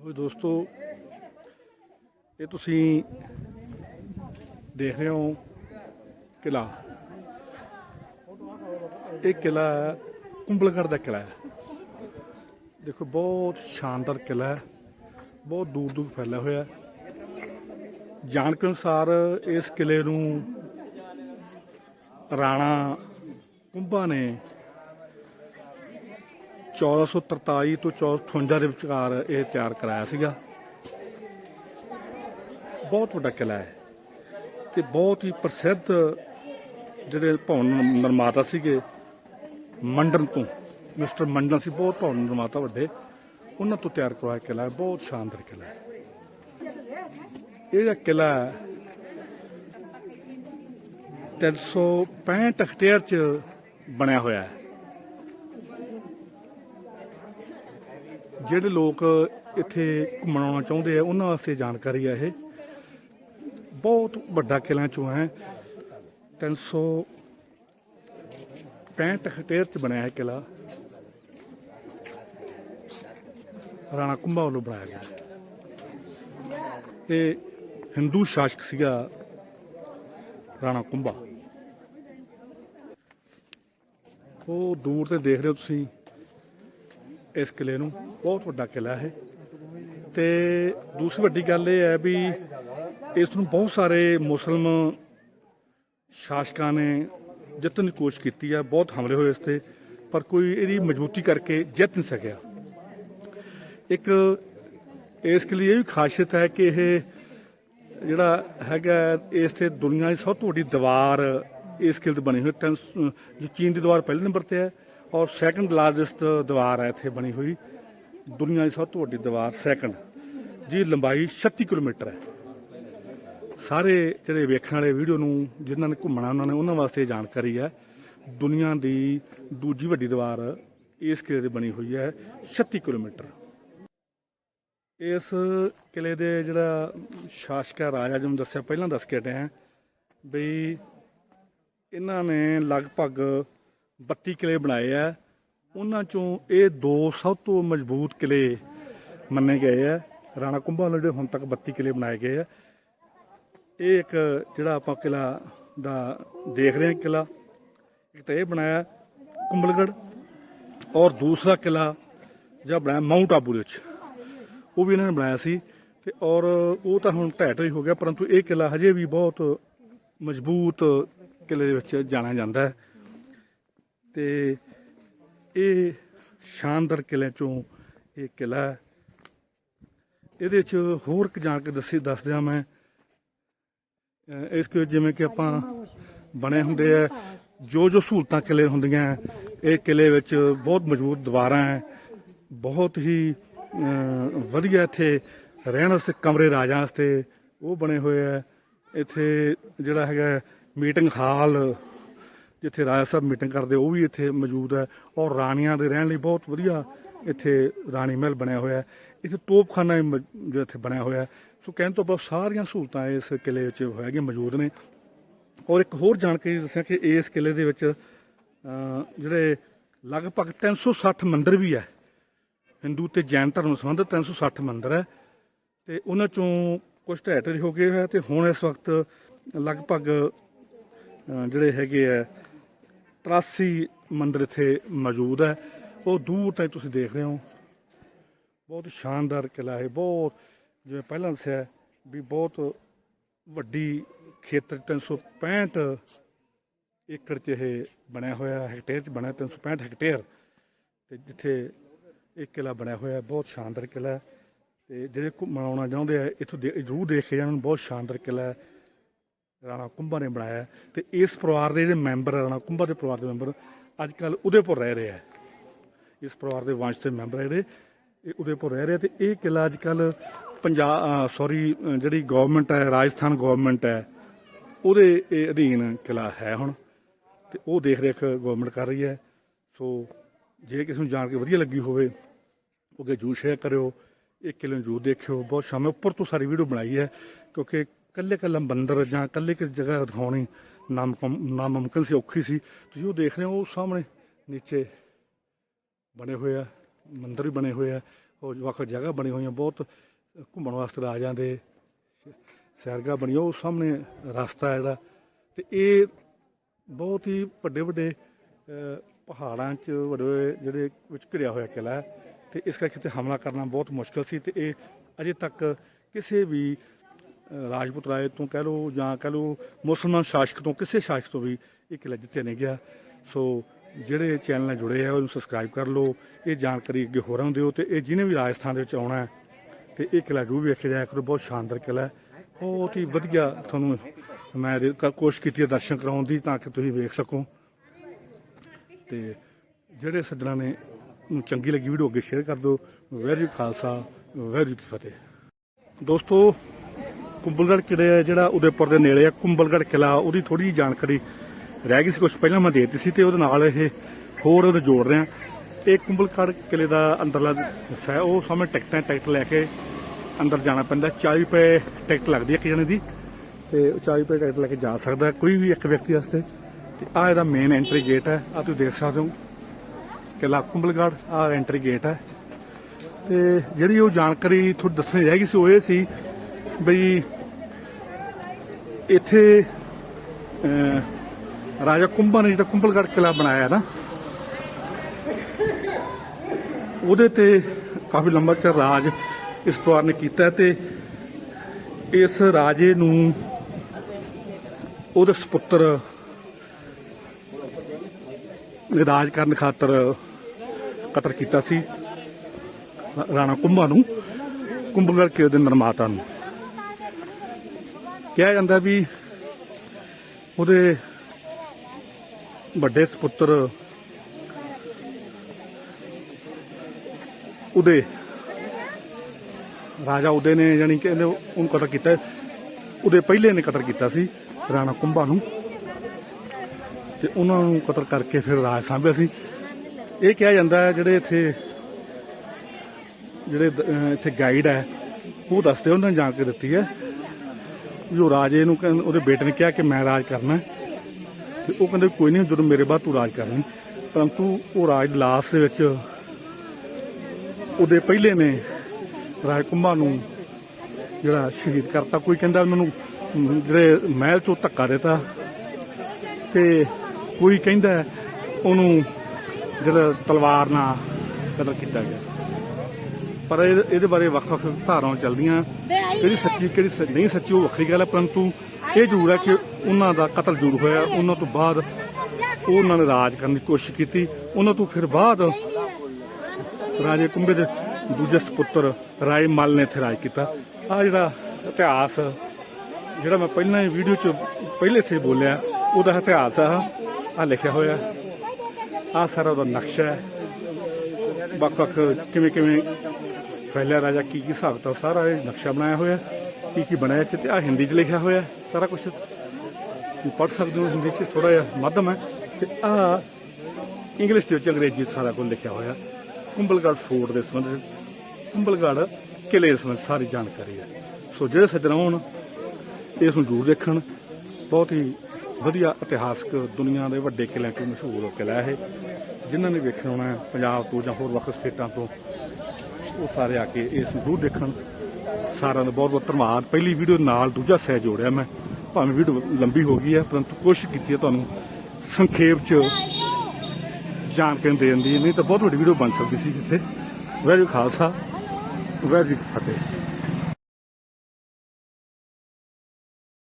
ਓਏ ਦੋਸਤੋ, ਇਹ ਤੁਸੀਂ ਦੇਖ ਰਹੇ ਹੋ ਕਿਲਾ। ਇਹ ਕਿਲਾ ਕੁੰਬਲਗੜ੍ਹ ਦਾ ਕਿਲਾ ਹੈ। ਦੇਖੋ, ਬਹੁਤ ਸ਼ਾਨਦਾਰ ਕਿਲਾ ਹੈ। ਬਹੁਤ ਦੂਰ ਦੂਰ ਫੈਲਿਆ ਹੋਇਆ ਹੈ। ਜਾਣਕਾਰੀ ਅਨੁਸਾਰ ਇਸ ਕਿਲੇ ਨੂੰ ਰਾਣਾ ਕੁੰਭਾ ਨੇ 1443 ਤੋਂ 1458 ਦੇ ਵਿਚਕਾਰ ਇਹ ਤਿਆਰ ਕਰਾਇਆ ਸੀਗਾ। ਬਹੁਤ ਵੱਡਾ ਕਿਲਾ ਹੈ ਤੇ ਬਹੁਤ ਹੀ ਪ੍ਰਸਿੱਧ ਜਿਹੜੇ ਭਵਨ ਨਿਰਮਾਤਾ ਸੀਗੇ ਮੰਡਨ ਤੋਂ। ਮਿਸਟਰ ਮੰਡਨ ਸੀ ਬਹੁਤ ਭਵਨ ਨਿਰਮਾਤਾ ਵੱਡੇ। ਉਹਨਾਂ ਤੋਂ ਤਿਆਰ ਕਰਵਾਇਆ ਕਿਲਾ ਹੈ ਬਹੁਤ ਸ਼ਾਨਦਾਰ ਕਿਲਾ ਹੈ। ਇਹ ਜਿਹੜਾ ਕਿਲਾ ਹੈ, 365 ਹੈਕਟੇਅਰ ਚ ਬਣਿਆ ਹੋਇਆ ਹੈ। ਜਿਹੜੇ ਲੋਕ ਇੱਥੇ ਘੁੰਮਣ ਆਉਣਾ ਚਾਹੁੰਦੇ ਆ, ਉਹਨਾਂ ਵਾਸਤੇ ਜਾਣਕਾਰੀ ਹੈ ਇਹ। ਬਹੁਤ ਵੱਡਾ ਕਿਲਾ ਚੋਂ ਹੈ। 365 ਹੈਕਟੇਅਰ ਚ ਬਣਿਆ ਹੈ ਕਿਲਾ ਰਾਣਾ ਕੁੰਭਾ ਵੱਲੋਂ ਬਣਾਇਆ ਗਿਆ। ਇਹ ਹਿੰਦੂ ਸ਼ਾਸਕ ਸੀਗਾ ਰਾਣਾ ਕੁੰਭਾ। ਉਹ ਦੂਰ ਤੇ ਦੇਖ ਰਹੇ ਹੋ ਤੁਸੀਂ। ਇਸ ਕਿਲੇ ਨੂੰ, ਬਹੁਤ ਵੱਡਾ ਕਿਲਾ ਹੈ ਤੇ ਦੂਸਰੀ ਵੱਡੀ ਗੱਲ ਇਹ ਹੈ ਵੀ ਇਸ ਨੂੰ ਬਹੁਤ ਸਾਰੇ ਮੁਸਲਮ ਸ਼ਾਸਕਾਂ ਨੇ ਜਿੱਤਣ ਦੀ ਕੋਸ਼ਿਸ਼ ਕੀਤੀ ਹੈ ਬਹੁਤ ਹਮਲੇ ਹੋਏ ਇਸ ਤੇ, ਪਰ ਕੋਈ ਇਹਦੀ ਮਜ਼ਬੂਤੀ ਕਰਕੇ ਜਿੱਤ ਨਹੀਂ ਸਕਿਆ। ਇੱਕ ਇਸ ਕਿਲੇ ਇਹ ਵੀ ਖਾਸੀਅਤ ਹੈ ਕਿ ਇਹ ਜਿਹੜਾ ਹੈਗਾ ਇਸ ਤੇ ਦੁਨੀਆ ਦੀ ਸਭ ਤੋਂ ਵੱਡੀ ਦੀਵਾਰ ਇਸ ਕਿਲੇ ਤੇ ਬਣੀ ਹੋਈ ਤਿੰਨ ਜੋ ਚੀਨ ਦੀ ਦੀਵਾਰ ਪਹਿਲੇ ਨੰਬਰ ਤੇ ਹੈ ਔਰ ਸੈਕੰਡ ਲਾਰਜੈਸਟ ਦੀਵਾਰ ਹੈ ਇੱਥੇ ਬਣੀ ਹੋਈ, ਦੁਨੀਆ ਦੀ ਸਭ ਤੋਂ ਵੱਡੀ ਦੀਵਾਰ ਸੈਕੰਡ ਜੀ ਲੰਬਾਈ 36 ਕਿਲੋਮੀਟਰ ਹੈ। ਸਾਰੇ ਜਿਹੜੇ ਵੇਖਣ ਵਾਲੇ ਵੀਡੀਓ ਨੂੰ, ਜਿਨ੍ਹਾਂ ਨੇ ਘੁੰਮਣਾ, ਉਹਨਾਂ ਨੇ ਉਹਨਾਂ ਵਾਸਤੇ ਜਾਣਕਾਰੀ ਹੈ, ਦੁਨੀਆ ਦੀ ਦੂਜੀ ਵੱਡੀ ਦੀਵਾਰ ਇਸ ਕਿਲੇ ਤੇ ਬਣੀ ਹੋਈ ਹੈ 36 ਕਿਲੋਮੀਟਰ। ਇਸ ਕਿਲੇ ਦੇ ਜਿਹੜਾ ਸ਼ਾਸਕ ਹੈ ਰਾਜਾ ਜਿਵੇਂ ਦੱਸਿਆ, ਪਹਿਲਾਂ ਦੱਸ ਕੇ ਹਟਿਆ ਬਈ ਇਹਨਾਂ ਨੇ ਲਗਭਗ 32 ਕਿਲੇ ਬਣਾਏ ਆ। ਉਹਨਾਂ ਚੋਂ ਇਹ ਦੋ ਸਭ ਤੋਂ ਮਜ਼ਬੂਤ ਕਿਲੇ ਮੰਨੇ ਗਏ ਆ। ਰਾਣਾ ਕੁੰਭਾ ਵੱਲੋਂ ਜਿਹੜੇ ਹੁਣ ਤੱਕ 32 ਕਿਲੇ ਬਣਾਏ ਗਏ ਆ। ਇਹ ਇੱਕ ਜਿਹੜਾ ਆਪਾਂ ਕਿਲਾ ਦਾ ਦੇਖ ਰਹੇ ਹਾਂ ਕਿਲਾ, ਇੱਕ ਤਾਂ ਇਹ ਬਣਾਇਆ ਕੁੰਬਲਗੜ ਔਰ ਦੂਸਰਾ ਕਿਲਾ ਜਿਹੜਾ ਬਣਾਇਆ ਮਾਊਂਟ ਆਬੂ ਦੇ ਵਿੱਚ। ਉਹ ਵੀ ਇਹਨਾਂ ਨੇ ਬਣਾਇਆ ਸੀ ਤੇ ਔਰ ਉਹ ਤਾਂ ਹੁਣ ਢਹਿ ਢੇਰੀ ਹੋ ਗਿਆ, ਪਰੰਤੂ ਇਹ ਕਿਲਾ ਹਜੇ ਵੀ ਬਹੁਤ ਮਜ਼ਬੂਤ ਕਿਲੇ ਦੇ ਵਿੱਚ ਜਾਣਿਆ ਜਾਂਦਾ ਹੈ। ਤੇ ਇਹ ਸ਼ਾਨਦਾਰ ਕਿਲੇ ਚੋਂ ਇਹ ਕਿਲਾ ਹੈ। ਇਹਦੇ 'ਚ ਹੋਰ ਇੱਕ ਜਾਣ ਕੇ ਦੱਸੀ ਦੱਸ ਦਿਆਂ ਮੈਂ ਇਸ ਕਿ ਜਿਵੇਂ ਕਿ ਆਪਾਂ ਬਣੇ ਹੁੰਦੇ ਆ ਜੋ ਜੋ ਸਹੂਲਤਾਂ ਕਿਲੇ ਹੁੰਦੀਆਂ ਹੈ, ਇਹ ਕਿਲੇ ਵਿੱਚ ਬਹੁਤ ਮਜ਼ਬੂਤ ਦੀਵਾਰਾਂ ਹੈ। ਬਹੁਤ ਹੀ ਵਧੀਆ ਇੱਥੇ ਰਹਿਣ ਵਾਸਤੇ ਕਮਰੇ ਰਾਜਾਂ ਵਾਸਤੇ ਉਹ ਬਣੇ ਹੋਏ ਆ। ਇੱਥੇ ਜਿਹੜਾ ਹੈਗਾ ਮੀਟਿੰਗ ਹਾਲ ਜਿੱਥੇ ਰਾਜਾ ਸਾਹਿਬ ਮੀਟਿੰਗ ਕਰਦੇ, ਉਹ ਵੀ ਇੱਥੇ ਮੌਜੂਦ ਹੈ ਔਰ ਰਾਣੀਆਂ ਦੇ ਰਹਿਣ ਲਈ ਬਹੁਤ ਵਧੀਆ ਇੱਥੇ ਰਾਣੀ ਮਹਿਲ ਬਣਿਆ ਹੋਇਆ ਹੈ। ਇੱਥੇ ਤੋਪਖਾਨਾ ਵੀ ਮ- ਜੋ ਇੱਥੇ ਬਣਿਆ ਹੋਇਆ ਹੈ। ਸੋ ਕਹਿਣ ਤੋਂ ਬਾਅਦ ਸਾਰੀਆਂ ਸਹੂਲਤਾਂ ਇਸ ਕਿਲੇ ਵਿੱਚ ਹੈਗੀਆਂ, ਮੌਜੂਦ ਨੇ। ਔਰ ਇੱਕ ਹੋਰ ਜਾਣਕਾਰੀ ਦੱਸਿਆ ਕਿ ਇਸ ਕਿਲੇ ਦੇ ਵਿੱਚ ਜਿਹੜੇ ਲਗਭਗ 360 ਮੰਦਿਰ ਵੀ ਹੈ। ਹਿੰਦੂ ਤੇ ਜੈਨ ਧਰਮ ਨਾਲ ਸੰਬੰਧਿਤ 360 ਮੰਦਿਰ ਹੈ। ਤੇ ਉਹਨਾਂ ਚੋਂ ਕੁਝ ਢਹਿ ਢੇਰੀ ਹੋ ਗਏ ਹੋਇਆ ਆ ਤੇ ਹੁਣ ਇਸ ਵਕਤ ਲਗਭਗ ਜਿਹੜੇ ਹੈਗੇ ਆ 83 ਮੰਦਿਰ ਇੱਥੇ ਮੌਜੂਦ ਹੈ। ਉਹ ਦੂਰ ਤਾਈਂ ਤੁਸੀਂ ਦੇਖ ਰਹੇ ਹੋ। ਬਹੁਤ ਸ਼ਾਨਦਾਰ ਕਿਲਾ ਹੈ। ਬਹੁਤ ਜਿਵੇਂ ਪਹਿਲਾਂ ਦੱਸਿਆ ਵੀ ਬਹੁਤ ਵੱਡੀ ਖੇਤਰ 365 ਏਕੜ 'ਚ ਇਹ ਬਣਿਆ ਹੋਇਆ ਹੈਕਟੇਅਰ 'ਚ ਬਣਿਆ 365 ਹੈਕਟੇਅਰ ਤੇ ਜਿੱਥੇ ਇਹ ਕਿਲਾ ਬਣਿਆ ਹੋਇਆ ਬਹੁਤ ਸ਼ਾਨਦਾਰ ਕਿਲਾ ਹੈ ਤੇ ਜਿਹੜੇ ਘੁੰਮਣ ਆਉਣਾ ਚਾਹੁੰਦੇ ਆ, ਇੱਥੋਂ ਦੇ- ਜ਼ਰੂਰ ਦੇਖ ਕੇ ਜਾਣ। ਬਹੁਤ ਸ਼ਾਨਦਾਰ ਕਿਲਾ ਹੈ। ਰਾਣਾ ਕੁੰਭਾ ਨੇ ਬਣਾਇਆ ਹੈ ਤੇ ਇਸ ਪਰਿਵਾਰ ਦੇ ਜਿਹੜੇ ਮੈਂਬਰ ਰਾਣਾ ਕੁੰਭਾ ਦੇ ਪਰਿਵਾਰ ਦੇ ਮੈਂਬਰ ਅੱਜ ਕੱਲ ਉਦੇਪੁਰ ਰਹਿ ਰਹੇ ਆ ਇਸ ਪਰਿਵਾਰ ਦੇ ਵੰਸ਼ ਦੇ ਮੈਂਬਰ ਆ ਜਿਹੜੇ, ਇਹ ਉਦੇਪੁਰ ਰਹਿ ਰਹੇ ਆ ਤੇ ਇਹ ਕਿਲਾ ਅੱਜ ਕੱਲ ਪੰਜਾਬ ਸੌਰੀ ਜਿਹੜੀ ਗਵਰਨਮੈਂਟ ਹੈ, ਰਾਜਸਥਾਨ ਗਵਰਨਮੈਂਟ ਹੈ, ਉਹਦੇ ਇਹ ਅਧੀਨ ਕਿਲਾ ਹੈ ਹੁਣ ਤੇ ਉਹ ਦੇਖ ਰੇਖ ਗਵਰਨਮੈਂਟ ਕਰ ਰਹੀ ਹੈ। ਸੋ ਜੇ ਕਿਸੇ ਨੂੰ ਜਾਣ ਕੇ ਵਧੀਆ ਲੱਗੀ ਹੋਵੇ ਉਹ ਅੱਗੇ ਜਰੂਰ ਸ਼ੇਅਰ ਕਰਿਓ ਇਹ ਕਿਲੇ ਨੂੰ ਜਰੂਰ ਦੇਖਿਓ। ਬਹੁਤ ਸ਼ਾਮੇ ਉੱਪਰ ਤੋਂ ਸਾਰੀ ਵੀਡੀਓ ਬਣਾਈ ਹੈ, ਕਿਉਂਕਿ ਕੱਲੇ ਕੱਲਾ ਮੰਦਰ ਜਾਂ ਕੱਲੇ ਕਿਸ ਜਗ੍ਹਾ ਦਿਖਾਉਣੀ ਨਾਮਕਮ, ਨਾਮੁਮਕਿਨ ਸੀ, ਔਖੀ ਸੀ। ਤੁਸੀਂ ਉਹ ਦੇਖ ਰਹੇ ਹੋ, ਉਹ ਸਾਹਮਣੇ ਨੀਚੇ ਬਣੇ ਹੋਏ ਆ, ਮੰਦਰ ਵੀ ਬਣੇ ਹੋਏ ਆ, ਹੋਰ ਵੱਖ ਜਗ੍ਹਾ ਬਣੀ ਹੋਈਆਂ, ਬਹੁਤ ਘੁੰਮਣ ਵਾਸਤੇ ਆ ਜਾਂਦੇ ਸੈਰਗਾ ਬਣੀ ਉਹ ਸਾਹਮਣੇ ਰਸਤਾ ਜਿਹੜਾ। ਤੇ ਇਹ ਬਹੁਤ ਹੀ ਵੱਡੇ ਵੱਡੇ ਪਹਾੜਾਂ 'ਚ ਵੱਡੇ ਜਿਹੜੇ ਵਿੱਚ ਘਿਰਿਆ ਹੋਇਆ ਕਿਲਾ ਹੈ। ਤੇ ਇਸ ਕਰਕੇ ਤੇ ਹਮਲਾ ਕਰਨਾ ਬਹੁਤ ਮੁਸ਼ਕਲ ਸੀ ਤੇ ਇਹ ਅਜੇ ਤੱਕ ਕਿਸੇ ਵੀ ਰਾਜਪੂਤ ਰਾਏ ਤੋਂ ਕਹਿ ਲਓ ਜਾਂ ਕਹਿ ਲਓ ਮੁਸਲਮਾਨ ਸ਼ਾਸਕ ਤੋਂ ਕਿਸੇ ਸ਼ਾਸਕ ਤੋਂ ਵੀ ਇਹ ਕਿਲਾ ਜਿੱਤਿਆ ਨਹੀਂ ਗਿਆ। ਸੋ ਜਿਹੜੇ ਚੈਨਲ ਨਾਲ ਜੁੜੇ ਆ, ਉਹਨੂੰ ਸਬਸਕ੍ਰਾਈਬ ਕਰ ਲਓ। ਇਹ ਜਾਣਕਾਰੀ ਅੱਗੇ ਹੋਰਾਂ ਨੂੰ ਦਿਓ ਤੇ ਇਹ ਜਿਹਨੇ ਵੀ ਰਾਜਸਥਾਨ ਦੇ ਵਿੱਚ ਆਉਣਾ ਹੈ, ਤੇ ਇਹ ਕਿਲਾ ਜ਼ਰੂਰ ਵੇਖਿਆ ਜਾਇਆ ਕਰੋ, ਬਹੁਤ ਸ਼ਾਨਦਾਰ ਕਿਲਾ ਹੈ। ਬਹੁਤ ਹੀ ਵਧੀਆ ਤੁਹਾਨੂੰ ਮੈਂ ਕੋਸ਼ਿਸ਼ ਕੀਤੀ ਹੈ ਦਰਸ਼ਨ ਕਰਾਉਣ ਦੀ ਤਾਂ ਕਿ ਤੁਸੀਂ ਵੇਖ ਸਕੋ। ਤੇ ਜਿਹੜੇ ਸੱਜਣਾ ਨੇ ਨੂੰ ਚੰਗੀ ਲੱਗੀ ਵੀਡੀਓ ਅੱਗੇ ਸ਼ੇਅਰ ਕਰ ਦਿਓ। ਵੈਰੀ ਖਾਲਸਾ ਵੈਰੀ ਕੀ ਫਤਿਹ। ਦੋਸਤੋ ਕੁੰਬਲਗੜ੍ਹ ਕਿਲੇ ਹੈ ਜਿਹੜਾ ਉਦੈਪੁਰ ਦੇ ਨੇੜੇ ਆ, ਕੁੰਬਲਗੜ੍ਹ ਕਿਲਾ ਉਹਦੀ ਥੋੜੀ ਜਿਹੀ ਜਾਣਕਾਰੀ ਰਹਿ ਗਈ ਸੀ ਕੁਝ ਪਹਿਲਾਂ ਮੈਂ ਦੇ ਦਿੱਤੀ ਸੀ ਤੇ ਉਹਦੇ ਨਾਲ ਇਹ ਹੋਰ ਉਹਦੇ ਜੋੜ ਰਿਹਾ ਇਹ ਕੁੰਬਲਗੜ੍ਹ ਕਿਲੇ ਦਾ ਅੰਦਰਲਾ ਹਿੱਸਾ ਹੈ, ਉਹ ਸਾਹਮਣੇ ਟਿਕਟਾਂ, ਟਿਕਟ ਲੈ ਕੇ ਅੰਦਰ ਜਾਣਾ ਪੈਂਦਾ 40 ਰੁਪਏ ਟਿਕਟ ਲੱਗਦੀ ਹੈ ਇੱਕ ਜਣੇ ਦੀ ਤੇ ਉਹ 40 ਰੁਪਏ ਟਿਕਟ ਲੈ ਕੇ ਜਾ ਸਕਦਾ ਕੋਈ ਵੀ ਇੱਕ ਵਿਅਕਤੀ ਵਾਸਤੇ। ਤੇ ਆ ਇਹਦਾ ਮੇਨ ਐਂਟਰੀ ਗੇਟ ਹੈ ਆ ਤੁਸੀਂ ਦੇਖ ਸਕਦੇ ਹੋ। ਕਿਲਾ ਕੁੰਬਲਗੜ੍ਹ ਆ ਐਂਟਰੀ ਗੇਟ ਹੈ। ਤੇ ਜਿਹੜੀ ਉਹ ਜਾਣਕਾਰੀ ਤੁਹਾਨੂੰ ਦੱਸਣੀ ਰਹਿ ਗਈ ਸੀ, ਉਹ ਇਹ ਸੀ ਬਈ ਇੱਥੇ ਰਾਜਾ ਕੁੰਭਾ ਨੇ ਜਿਹੜਾ ਕੁੰਭਲਗੜ੍ਹ ਕਿਲਾ ਬਣਾਇਆ ਨਾ, ਉਹਦੇ ਤੇ ਕਾਫੀ ਲੰਬਾ ਚਿਰ ਰਾਜ ਇਸ ਪਰਿਵਾਰ ਨੇ ਕੀਤਾ ਹੈ ਤੇ ਇਸ ਰਾਜੇ ਨੂੰ ਉਹਦੇ ਸੁਪੁੱਤਰ ਰਾਜ ਕਰਨ ਖਾਤਰ ਕਤਲ ਕੀਤਾ ਸੀ ਰਾਣਾ ਕੁੰਭਾ ਨੂੰ, ਕੁੰਭਲਗੜ੍ਹ ਕਿਲੇ ਦੇ ਨਿਰਮਾਤਾ ਨੂੰ। ਕਿਹਾ ਜਾਂਦਾ ਵੀ ਉਹਦੇ ਵੱਡੇ ਸੁਪੁੱਤਰ ਉਹਦੇ ਰਾਜਾ ਉਹਦੇ ਨੇ ਯਾਨੀ ਕਿ ਉਹਨੂੰ ਕਤਲ ਕੀਤਾ। ਉਹਦੇ ਪਹਿਲੇ ਨੇ ਕਤਲ ਕੀਤਾ ਸੀ ਰਾਣਾ ਕੁੰਭਾ ਨੂੰ। ਤੇ ਉਹਨਾਂ ਨੂੰ ਕਤਲ ਕਰਕੇ ਫਿਰ ਰਾਜ ਸਾਂਭਿਆ ਸੀ। ਇਹ ਕਿਹਾ ਜਾਂਦਾ ਹੈ ਜਿਹੜੇ ਇੱਥੇ ਜਿਹੜੇ ਇੱਥੇ ਗਾਈਡ ਹੈ, ਉਹ ਦੱਸਦੇ ਉਹਨਾਂ ਨੇ ਜਾ ਕੇ ਦਿੱਤੀ ਹੈ। ਜੋ ਰਾਜੇ ਨੂੰ ਕਹਿੰਦੇ ਉਹਦੇ ਬੇਟੇ ਨੇ ਕਿਹਾ ਕਿ ਮੈਂ ਰਾਜ ਕਰਨਾ ਹੈ। ਤੇ ਉਹ ਕਹਿੰਦੇ ਕੋਈ ਨਹੀਂ, ਜਦੋਂ ਮੇਰੇ ਬਾਅਦ ਤੂੰ ਰਾਜ ਕਰਨੀ ਪਰੰਤੂ ਉਹ ਰਾਜ ਲਾਸ ਦੇ ਵਿੱਚ ਉਹਦੇ ਪਹਿਲੇ ਨੇ ਰਾਜ ਕੁੰਭਾ ਨੂੰ ਜਿਹੜਾ ਸ਼ਹੀਦ ਕਰਤਾ। ਕੋਈ ਕਹਿੰਦਾ ਮੈਨੂੰ ਜਿਹੜੇ ਮਹਿਲ ਚੋਂ ਧੱਕਾ ਦਿੱਤਾ ਤੇ ਕੋਈ ਕਹਿੰਦਾ ਉਹਨੂੰ ਜਿਹੜਾ ਤਲਵਾਰ ਨਾਲ ਕਤਲ ਕੀਤਾ ਗਿਆ। ਪਰ ਇਹ- ਇਹਦੇ ਬਾਰੇ ਵੱਖ-ਵੱਖ ਧਾਰਾਵਾਂ ਚੱਲਦੀਆਂ। ਕਿਹੜੀ ਸੱਚੀ, ਕਿਹੜੀ ਸ- ਨਹੀਂ ਸੱਚੀ ਉਹ ਵੱਖਰੀ ਗੱਲ ਹੈ, ਪਰੰਤੂ ਇਹ ਜ਼ਰੂਰ ਹੈ ਕਿ ਉਹਨਾਂ ਦਾ ਕਤਲ ਜ਼ਰੂਰ ਹੋਇਆ। ਉਹਨਾਂ ਤੋਂ ਬਾਅਦ ਉਹਨਾਂ ਨੇ ਰਾਜ ਕਰਨ ਦੀ ਕੋਸ਼ਿਸ਼ ਕੀਤੀ। ਉਹਨਾਂ ਤੋਂ ਫਿਰ ਬਾਅਦ ਰਾਜੇ ਕੁੰਭੇ ਦੇ ਦੂਜੇ ਸੁਪੁੱਤਰ ਰਾਏ ਮਲ ਨੇ ਇੱਥੇ ਰਾਜ ਕੀਤਾ। ਆ ਜਿਹੜਾ ਇਤਿਹਾਸ, ਜਿਹੜਾ ਮੈਂ ਪਹਿਲਾਂ ਹੀ ਵੀਡੀਓ 'ਚ ਪਹਿਲੇ ਸੇ ਬੋਲਿਆ, ਉਹਦਾ ਇਤਿਹਾਸ ਆ। ਆ ਲਿਖਿਆ ਹੋਇਆ। ਆ ਸਾਰਾ ਉਹਦਾ ਨਕਸ਼ਾ ਹੈ। ਵੱਖ ਵੱਖ ਕਿਵੇਂ ਕਿਵੇਂ ਫੈਲਿਆ ਰਾਜਾ ਕੀ ਕੀ ਹਿਸਾਬ ਤਾਂ ਸਾਰਾ ਇਹ ਨਕਸ਼ਾ ਬਣਾਇਆ ਹੋਇਆ ਕੀ ਕੀ ਬਣਾਇਆ ਚ ਤੇ ਆ ਹਿੰਦੀ 'ਚ ਲਿਖਿਆ ਹੋਇਆ ਸਾਰਾ ਕੁਝ ਤੁਸੀਂ ਪੜ੍ਹ ਸਕਦੇ ਹੋ ਹਿੰਦੀ 'ਚ ਥੋੜਾ ਜਿਹਾ ਮਾਧਮ ਹੈ। ਤੇ ਆ ਇੰਗਲਿਸ਼ ਦੇ ਵਿੱਚ ਅੰਗਰੇਜ਼ੀ 'ਚ ਸਾਰਾ ਕੁਝ ਲਿਖਿਆ ਹੋਇਆ ਕੁੰਬਲਗੜ੍ਹ ਫੋਰਟ ਦੇ ਸੰਬੰਧ ਵਿੱਚ ਕੁੰਬਲਗੜ੍ਹ ਕਿਲੇ ਦੇ ਸੰਬੰਧ ਸਾਰੀ ਜਾਣਕਾਰੀ ਹੈ। ਸੋ ਜਿਹੜੇ ਸੱਜਣ ਹੋਣ ਇਸ ਨੂੰ ਜ਼ਰੂਰ ਦੇਖਣ। ਬਹੁਤ ਹੀ ਵਧੀਆ ਇਤਿਹਾਸਕ ਦੁਨੀਆ ਦੇ ਵੱਡੇ ਕਿਲਿਆਂ ਤੋਂ ਮਸ਼ਹੂਰ ਕਿਲਾ ਇਹ। ਜਿਨ੍ਹਾਂ ਨੇ ਵੇਖਣਾ ਹੋਣਾ ਪੰਜਾਬ ਤੋਂ ਜਾਂ ਹੋਰ ਵੱਖ ਸਟੇਟਾਂ ਤੋਂ। ਉਹ ਸਾਰੇ ਆ ਕੇ ਇਸ ਨੂੰ ਜ਼ਰੂਰ ਦੇਖਣ। ਸਾਰਿਆਂ ਦਾ ਬਹੁਤ ਬਹੁਤ ਧੰਨਵਾਦ। ਪਹਿਲੀ ਵੀਡੀਓ ਨਾਲ ਦੂਜਾ ਸਹਿ ਜੋੜਿਆ ਮੈਂ। ਭਾਵੇਂ ਵੀਡੀਓ ਲੰਬੀ ਹੋ ਗਈ ਹੈ, ਪਰੰਤੂ ਕੋਸ਼ਿਸ਼ ਕੀਤੀ ਹੈ ਤੁਹਾਨੂੰ ਸੰਖੇਪ ਚ ਜਾਣਕਾਰੀ ਦੇਣ ਦੀ। ਨਹੀਂ ਤਾਂ ਬਹੁਤ ਵੱਡੀ ਵੀਡੀਓ ਬਣ ਸਕਦੀ ਸੀ ਜਿੱਥੇ। ਵੈਰੀ ਖਾਲਸਾ ਵੈਰੀ ਫਤਿਹ।